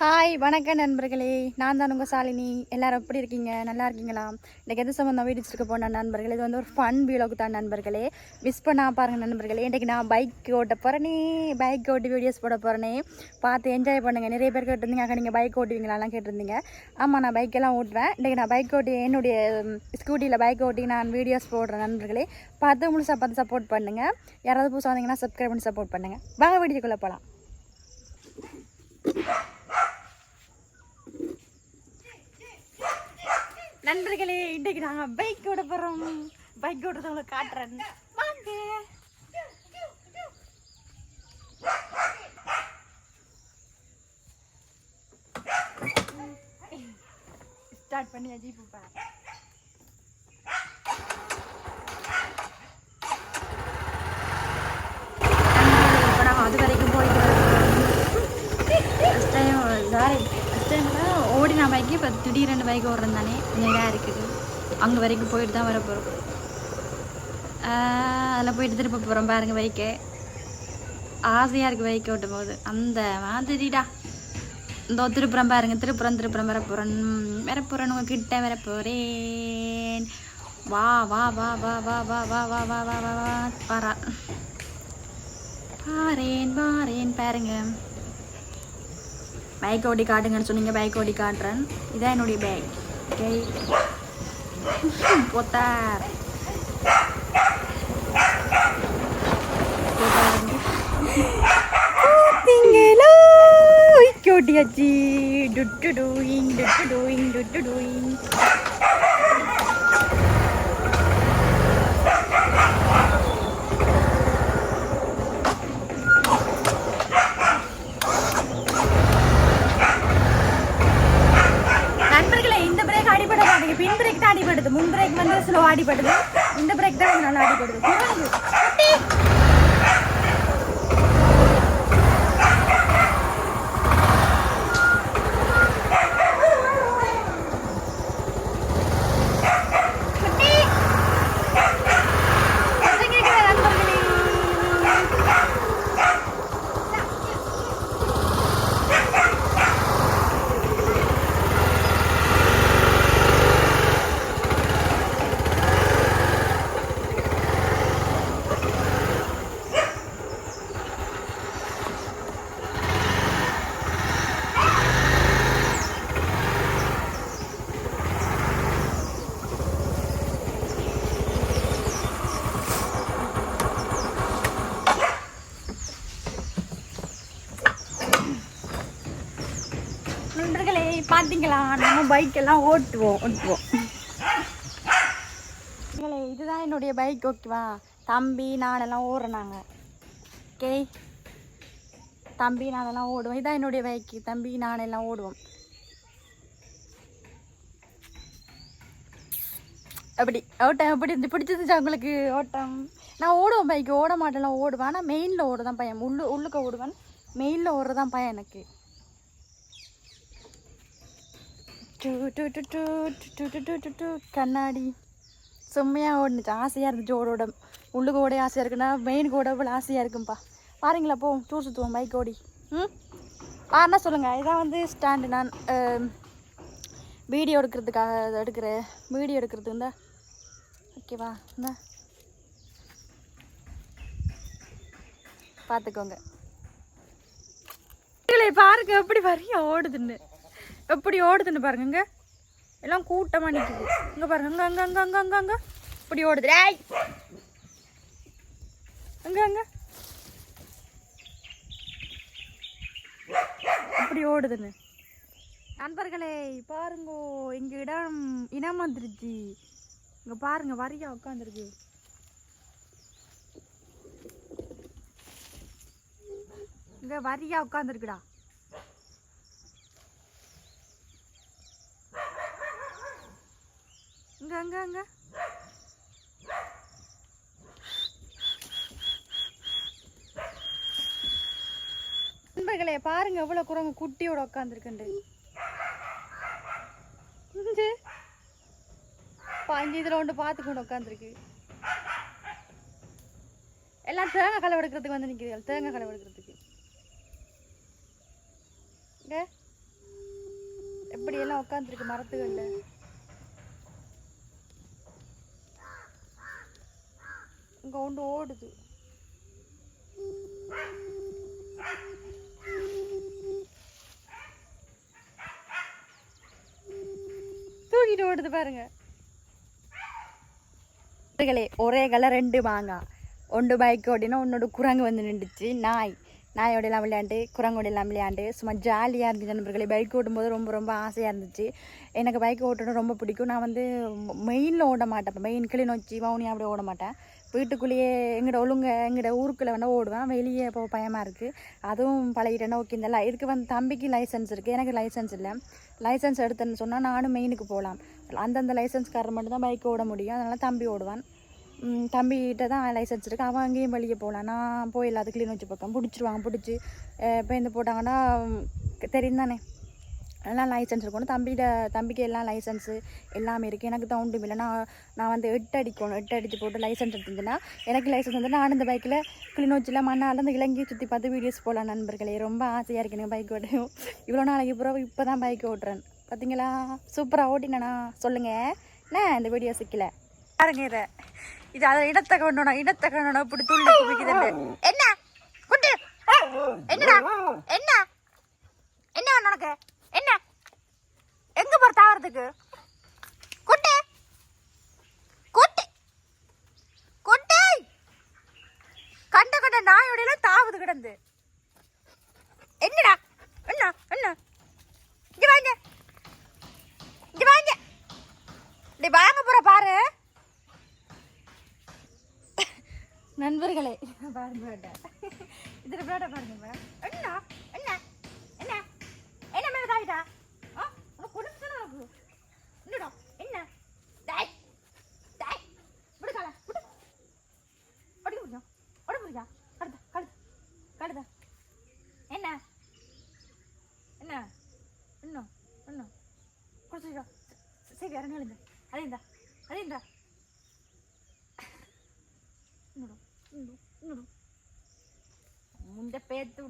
Hi வணக்கம் நண்பர்களே. நான் தான் உங்கள் சாலினி. எல்லோரும் எப்படி இருக்கீங்க? நல்லா இருக்கீங்களா? இன்றைக்கு எது சம்மந்தம் வீடிச்சிருக்க போன நண்பர்களே? இது வந்து ஒரு ஃபன் வீலோக்கு தான் நண்பர்களே. மிஸ் பண்ணால் பாருங்கள் நண்பர்களே. இன்றைக்கு நான் பைக் ஓட்ட போகிறேனே பைக் ஓட்டி வீடியோஸ் போட போகிறேனே பார்த்து என்ஜாய் பண்ணுங்கள் நிறைய பேர் கேட்டிருந்தீங்க அங்கே நீங்கள் பைக் ஓட்டுவீங்களாலாம் கேட்டிருந்தீங்க. ஆமாம் நான் பைக்கெல்லாம் ஓட்டுவேன். இன்றைக்கி நான் பைக் ஓட்டி என்னுடைய ஸ்கூட்டியில் பைக் ஓட்டி நான் வீடியோஸ் போடுறேன் நண்பர்களே. பார்த்து முழுசாக பார்த்து சப்போர்ட் பண்ணுங்கள் யாராவது புதுசாக வந்தீங்கன்னா சப்ஸ்கிரைப் பண்ணி சப்போர்ட் பண்ணுங்கள் வாங்க வீடியோக்குள்ளே போகலாம் நண்பர்களே இன்றைக்கு நாங்கள் பைக் ஓட போகிறோம் பைக் ஓடுறத காட்டுறேன். வாங்க. ஸ்டார்ட் பண்ணி அஜிப் இப்போ நாங்கள் அது வரைக்கும் போயிட்டு ஃபஸ்ட் டைம் சாரி ஃபஸ்ட் டைமில் ஓடின பைக்கு இப்போ திடீர்னு பைக் தானே கொஞ்சம் இதாக இருக்குது அங்கே வரைக்கும் போயிட்டு தான் வர போகிறோம் அதில் போயிட்டு திருப்ப போகிறோம் பாருங்க பைக்கு ஆசையாக இருக்குது பைக் ஓட்டும் போது அந்த மாதிரிடா இந்த திருப்புறம் பாருங்க திருப்புறம் திருப்புறம் வர போகிறேன் வர போகிறேன் உங்கள் கிட்ட வர போகிறேன் வா வா வா வா வா வா வா வா வா வா வா வா பாரா பாரேன் பாரேன் பாருங்க Baik kau di dengan suningnya baik kau di kau tren. Ida yang nuri baik. Okay. Kotar. Kau dia jadi, do do doing, do do doing, do do doing. அடிபடுது முன் பிரேக் வந்து ஸ்லோ அடிபடுது இந்த பிரேக் தான் நல்லா அடிபடுது குரங்கு, குட்டி. குட்டி. சத்தம் கேட்குதா நண்பர்களே? நண்பர்களே பார்த்தீங்களா நம்ம பைக் எல்லாம் ஓட்டுவோம். ஓட்டுவோம் இதுதான் என்னுடைய பைக் ஓகேவா? தம்பி நானெல்லாம் ஓடுறாங்க ஓகே? தம்பி நானெல்லாம் ஓடுவோம். இதான் என்னுடைய பைக்கு தம்பி நானெல்லாம் ஓடுவோம். அப்படி ஓட்டம் எப்படி இருந்து பிடிச்சிருந்துச்சா உங்களுக்கு? ஓட்டம். நான் ஓடுவேன் பைக்கு ஓட மாட்டேன்லாம் ஓடுவேன். ஆனால் மெயினில் ஓடுதான் பையன். உள்ளு உள்ளுக்க ஓடுவேன். மெயினில் ஓடுறதான் பையன் எனக்கு. டு டு டு டு டு டு டு டு டு கண்ணாடி. செம்மையாக ஓடுனுச்சு. ஆசையாக இருந்துச்சு ஓட ஓட உள்ளுக்கு ஓட ஆசையாக இருக்குன்னா மெயினுக்கு ஓட இவ்வளோ ஆசையாக இருக்கும்ப்பா பாருங்களா போ டூர் சுற்றுவோம் பைக் ஓடி. ம்? பாருன்னா சொல்லுங்கள் இதான் வந்து ஸ்டாண்டு நான் வீடியோ எடுக்கிறதுக்காக எடுக்கிற வீடியோ எடுக்கிறதுக்கு இருந்தா ஓகேவா இந்தா. பார்த்துக்கோங்க பாருங்க எப்படி வரியா ஓடுதுன்னு. எப்படி ஓடுதுன்னு பாருங்க எல்லாம் கூட்டமாக நிக்குது. இங்கே பாருங்க அங்கே அங்கே அங்கே அங்கே அங்கே இப்படி ஓடுது. டேய். அங்கே அங்கே. இப்படி ஓடுதுன்னு. நண்பர்களே பாருங்கோ எங்கள் இடம் இனம் வந்துருச்சு. இங்கே பாருங்க வரியா உட்காந்துருக்கு இங்கே வரியா உட்காந்துருக்குடா அங்க அங்க. நண்பர்களே பாருங்க எவ்வளவு குரங்கு குட்டியோட உட்காந்துருக்குண்டு பாஞ்சு இதுல ஒன்று பார்த்துக்கொண்டு உட்காந்துருக்கு எல்லாம் தேங்காய் களை எடுக்கிறதுக்கு வந்து நிற்கிறீர்கள் தேங்காய் களை எடுக்கிறதுக்கு. எப்படி எல்லாம் உட்காந்துருக்கு மரத்துக்கல்ல இங்கே ஒன்று ஓடுது. தூக்கிட்டு ஓடுது பாருங்க. ஒரே கலர் ரெண்டு மாங்காய் ஒன்று பைக் ஓடினா உன்னோட குரங்கு வந்து நின்றுச்சு. நாய். நாயோட எல்லாம் விளையாண்டு குரங்கோட எல்லாம் விளையாண்டு. சும்மா ஜாலியாக இருந்துச்சு நண்பர்களே. பைக் ஓட்டும்போது ரொம்ப ரொம்ப ஆசையாக இருந்துச்சு. எனக்கு பைக் ஓட்டணும் ரொம்ப பிடிக்கும். நான் வந்து மெயினில் ஓட மாட்டேன். மெயின் கிளி நொச்சி வவுனியா அப்படி ஓட மாட்டேன். வீட்டுக்குள்ளேயே எங்கட ஒழுங்க எங்கட ஊருக்குள்ளே வேணால் ஓடுவேன். வெளியே போக பயமாக இருக்குது அதுவும் பழகிட்டேன்னா ஓகே இந்த இதுக்கு வந்து தம்பிக்கு லைசன்ஸ் இருக்குது எனக்கு லைசன்ஸ் இல்லை. லைசன்ஸ் எடுத்தேன்னு சொன்னால் நானும் மெயினுக்கு போகலாம் அந்தந்த லைசன்ஸ்காரர் மட்டும் தான் பைக் ஓட முடியும். அதனால் தம்பி ஓடுவான். தம்பிகிட்ட தான் லைசன்ஸ் இருக்குது அவன் அங்கேயும் வெளியே போகலாம் நான் போயிடலாம் அது கிளீன் வச்சு பக்கம் பிடிச்சிருவாங்க பிடிச்சி இப்போ இந்த போட்டாங்கன்னா தெரியும் தானே எல்லாம் லைசன்ஸ் இருக்கணும் தம்பிகிட்ட தம்பிக்கு எல்லாம் லைசன்ஸு எல்லாமே இருக்குது எனக்கு தான் உண்டு இல்லை. நான் நான் வந்து எட்டு அடிக்கணும். எட்டு அடித்து போட்டு லைசன்ஸ் எடுத்துருந்தேன்னா எனக்கு லைசன்ஸ் வந்து நான் இந்த பைக்கில் கிளிநொச்சியில் மண்ணால் அந்த இலங்கையை சுற்றி பார்த்து வீடியோஸ் போகலாம் நண்பர்களே. ரொம்ப ஆசையாக இருக்கு எனக்கு பைக் ஓட்டையும் இவ்வளோ நாளைக்கு பிறகு இப்போ தான் பைக் ஓட்டுறேன் பார்த்தீங்களா சூப்பராக ஓட்டினேண்ணா சொல்லுங்கள் என்ன இந்த வீடியோ சிக்கல? பாருங்க இதை. இது அதை இடத்த கொண்டோம் இடத்த கொண்டோம் இப்படி துள்ளி குவிக்குது என்ன? குட்டு என்னடா? என்ன? என்ன உனக்கு? எங்க போற தாவறதுக்கு குட்டி. குட்டி. குட்டி. கண்ட கண்ட நாயோட தாவுது கிடந்து. என்னடா? என்ன? என்ன? இங்க வாங்க. இங்க வாங்க. டேய் வாங்க போற பாரு. நண்பர்களே பாருங்க வேண்டாம் இதில் பாருங்க இப்ப. என்ன? என்ன? என்ன? என்ன மேல தாயிட்டா ஆ உனக்கு கொடுத்து உனக்கு என்னடா என்ன டாய் டாய் விடு கால விடு அடி முடிஞ்சா அடி முடிஞ்சா கடுத கடுத கடுத என்ன என்ன என்ன என்ன கொடுத்துடா சரி இறங்க அதே இந்தா. அதே இந்தா. இன்னொரு பேத்து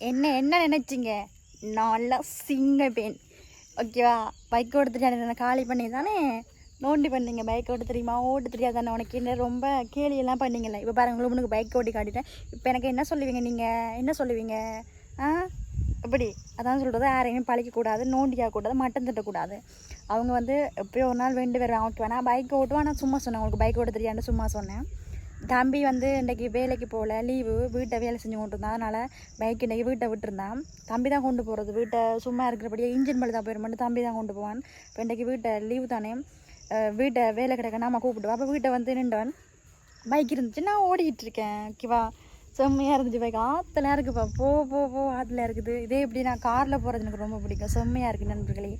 என்ன என்ன நினைச்சிங்க? நல்லா சிங்க பெண் ஓகேவா பைக் ஓட்ட காலி பண்ணி தானே? நோண்டி பண்ணீங்க பைக் ஓட்டு தெரியுமா? ஓட்டு தெரியாதானே உனக்கு? என்ன ரொம்ப கேலியெல்லாம் பண்ணீங்கல்ல. இப்போ பாருங்க உங்களுக்கு உனக்கு பைக் ஓட்டி காட்டிட்டேன். இப்போ எனக்கு என்ன சொல்லுவீங்க நீங்கள் என்ன சொல்லுவீங்க? ஆ? இப்படி அதான் சொல்கிறது யாரையுமே பழிக்கக்கூடாது நோண்டிக்கக்கூடாது மட்டம் திட்டக்கூடாது அவங்க வந்து எப்போயோ ஒரு நாள் வேண்டு வருவாங்க அவனுக்கு வேணால் பைக் ஓட்டுவான். நான் சும்மா சொன்னேன் உங்களுக்கு பைக் ஓட்ட தெரியாதுன்னு சும்மா சொன்னேன். தம்பி வந்து இன்றைக்கி வேலைக்கு போகல லீவு வீட்டை வேலை செஞ்சு கொண்டு இருந்தான். அதனால் பைக் இன்றைக்கி வீட்டை விட்டுருந்தான். தம்பி தான் கொண்டு போகிறது வீட்டை சும்மா இருக்கிறபடியே இன்ஜின் மேலே தான் போயிடும் தம்பி தான் கொண்டு போவான். இப்போ இன்றைக்கி வீட்டை லீவு தானே. வீட்டை வேலை கிடக்க நாம கூப்பிடுவோம் அப்போ வீட்டை வந்து நின்றவன் பைக் இருந்துச்சு. நான் ஓடிக்கிட்டு இருக்கேன் ஓகேவா செம்மையாக இருந்துச்சு பைக் ஆற்றுல இருக்குப்பா போ. போ போ ஆற்றுல இருக்குது இதே இப்படி நான் காரில் போகிறது எனக்கு ரொம்ப பிடிக்கும். செம்மையாக இருக்குது நண்பர்களே.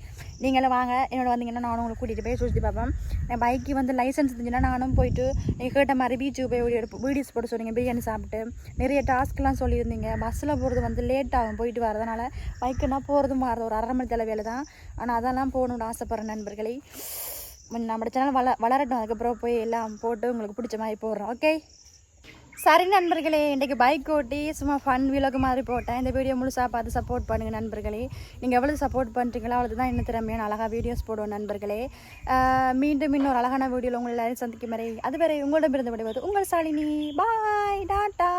நீங்களும் வாங்க. என்னோட வந்தீங்கன்னா நானும் உங்களை கூட்டிகிட்டு போய் சுற்றி பார்ப்பேன் என் பைக்கு வந்து லைசன்ஸ் இருந்துச்சுன்னா நானும் போயிட்டு நீங்கள் கேட்ட மாதிரி பீச்சுக்கு போய் வீடியோ எடுப்போம். வீடியோஸ் போட்டு சொன்னீங்க பிரியாணி சாப்பிட்டு. நிறைய டாஸ்க்லாம் சொல்லியிருந்தீங்க. பஸ்ஸில் போகிறது வந்து லேட் ஆகும் போயிட்டு வரதுனால பைக்குன்னா போகிறதும் வரது ஒரு அரை மணி தலை வேலை தான் ஆனால் அதெல்லாம் போகணுன்னு ஆசைப்பட்றேன் நண்பர்களே. நம்ம சேனல் வள வளரட்டும். அதுக்கப்புறம் போய் எல்லாம் போட்டு உங்களுக்கு பிடிச்ச மாதிரி போடுறோம். ஓகே சரி நண்பர்களே இன்றைக்கு பைக் ஓட்டி சும்மா ஃபன் விலகு மாதிரி போட்டேன். இந்த வீடியோ முழுசாக பார்த்து சப்போர்ட் பண்ணுங்கள் நண்பர்களே. நீங்கள் எவ்வளோ சப்போர்ட் பண்ணுறீங்களோ அவ்வளோ தான் என்ன திறமையான அழகாக வீடியோஸ் போடுவோம் நண்பர்களே. மீண்டும் இன்னொரு அழகான வீடியோவில் உங்களை எல்லாரும் சந்திக்கும் வரை அதுவரை உங்களிடமிருந்து விடுவது உங்கள் சாலினி. பாய் டாட்டா.